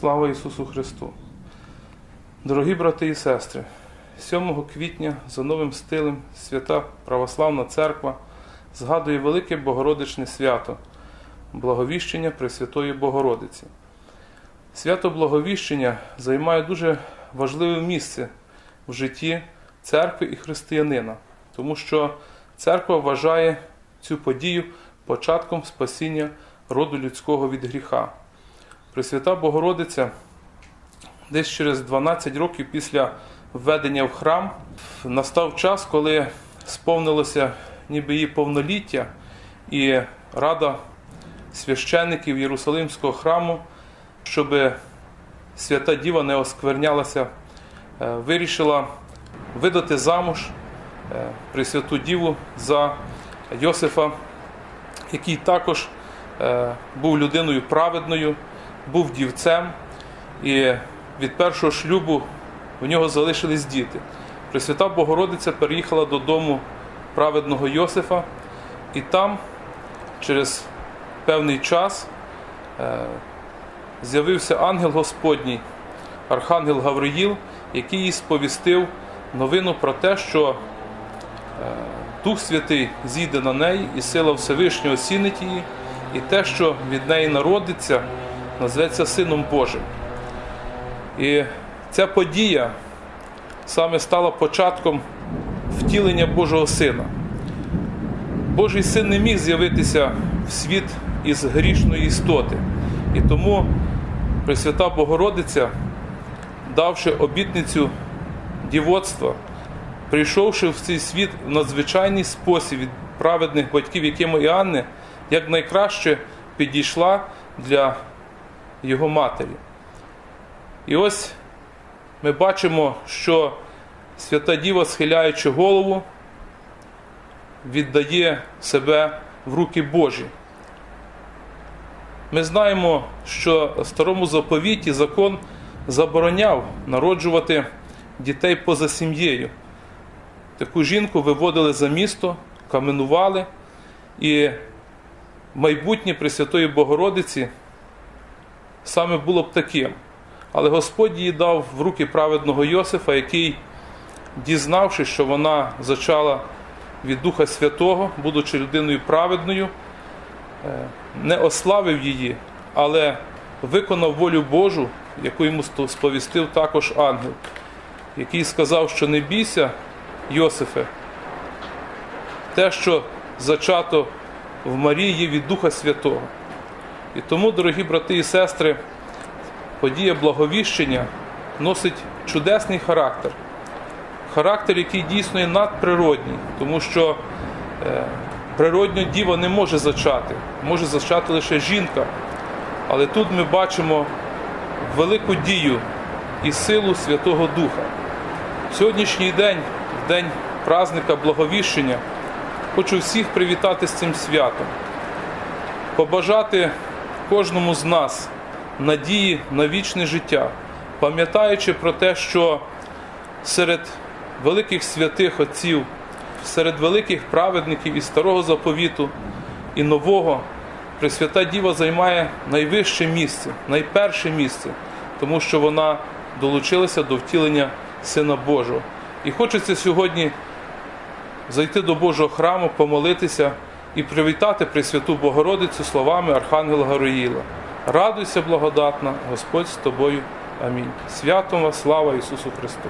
Слава Ісусу Христу! Дорогі брати і сестри, 7 квітня за новим стилем Свята Православна Церква згадує велике Богородичне свято Благовіщення Пресвятої Богородиці. Свято Благовіщення займає дуже важливе місце в житті церкви і християнина, тому що церква вважає цю подію початком спасіння роду людського від гріха. Пресвята Богородиця десь через 12 років після введення в храм настав час, коли сповнилося ніби її повноліття, і рада священників Єрусалимського храму, щоб свята Діва не осквернялася, е, вирішила видати замуж е, Пресвяту Діву за Йосифа, який також е, був людиною праведною, був дівцем, і від першого шлюбу у нього залишились діти. Пресвята Богородиця переїхала додому праведного Йосифа, і там, через певний час, е, з'явився ангел Господній, архангел Гавриїл, який їй сповістив новину про те, що е, Дух Святий зійде на неї, і сила Всевишнього осінить її, і те, що від неї народиться, назветься Сином Божим. І ця подія саме стала початком втілення Божого Сина. Божий син не міг з'явитися в світ із грішної істоти. І тому Пресвята Богородиця, давши обітницю дівоцтва, прийшовши в цей світ в надзвичайний спосіб від праведних батьків, якими Іоанни, як найкраще підійшла для його матері. І ось ми бачимо, що Свята Діва, схиляючи голову, віддає себе в руки Божі. Ми знаємо, що в старому заповіті закон забороняв народжувати дітей поза сім'єю. Таку жінку виводили за місто, каменували, і майбутнє Пресвятої Богородиці саме було б таким. Але Господь її дав в руки праведного Йосифа, який, дізнавшись, що вона зачала від Духа Святого, будучи людиною праведною, е, не ославив її, але виконав волю Божу, яку йому сповістив також ангел, який сказав, що не бійся, Йосифе, те, що зачато в Марії від Духа Святого. І тому, дорогі брати і сестри, подія благовіщення носить чудесний характер. Характер, який дійсно є надприродній, тому що е, природньо діва не може зачати, може зачати лише жінка. Але тут ми бачимо велику дію і силу Святого Духа. Сьогоднішній день, день праздника Благовіщення, хочу всіх привітати з цим святом, побажати кожному з нас надії на вічне життя, пам'ятаючи про те, що серед великих святих отців, серед великих праведників і старого заповіту і нового Пресвята Діва займає найвище місце, найперше місце, тому що вона долучилася до втілення Сина Божого. І хочеться сьогодні зайти до Божого храму, помолитися і привітати Пресвяту Богородицю словами Архангела Гавриїла. Радуйся, благодатна, Господь з тобою. Амінь. Святом вас, слава Ісусу Христу!